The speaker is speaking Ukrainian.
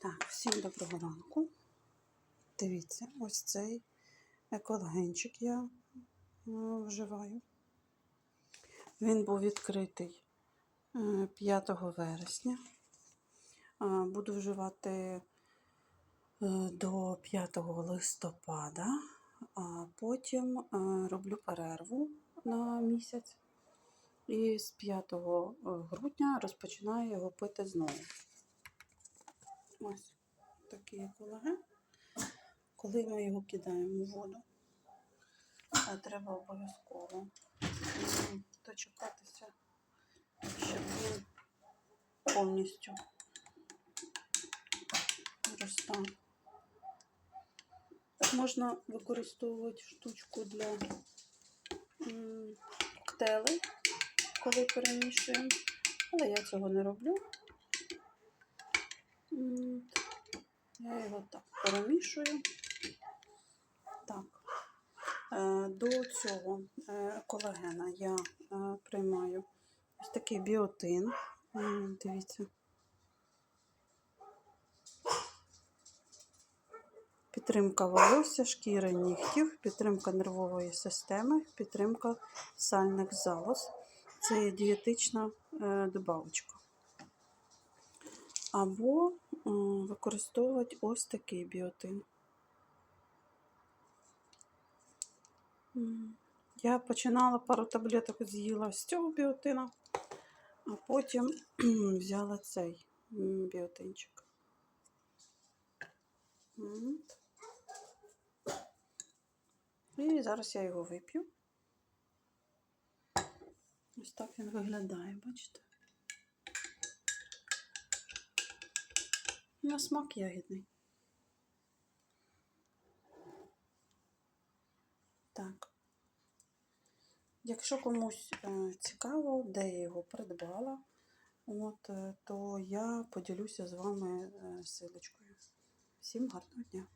Так, всім доброго ранку. Дивіться, ось цей екологенчик я е, вживаю. Він був відкритий е, 5 вересня. Буду вживати е, до 5 листопада, а потім е, роблю перерву на місяць. І з 5 грудня розпочинаю його пити знову. Ось такий колаген. Коли ми його кидаємо в воду, треба обов'язково дочекатися, щоб він повністю розтав. Можна використовувати штучку для коктейлей, коли перемішуємо, але я цього не роблю. Я його так перемішую. Так. Е, До цього е, колагена я е, приймаю ось такий біотин. Дивіться. Підтримка волосся, шкіри нігтів, підтримка нервової системи, підтримка сальних залоз. Це є дієтична добавочка. Або використовувати ось такий біотин. Я починала пару таблеток з'їла з цього біотина, а потім взяла цей біотинчик. І зараз я його вип'ю. Ось так він виглядає, бачите? На смак ягідний. Так. Якщо комусь е, цікаво, де я його придбала, от, е, то я поділюся з вами е, силочкою. Всім гарного дня!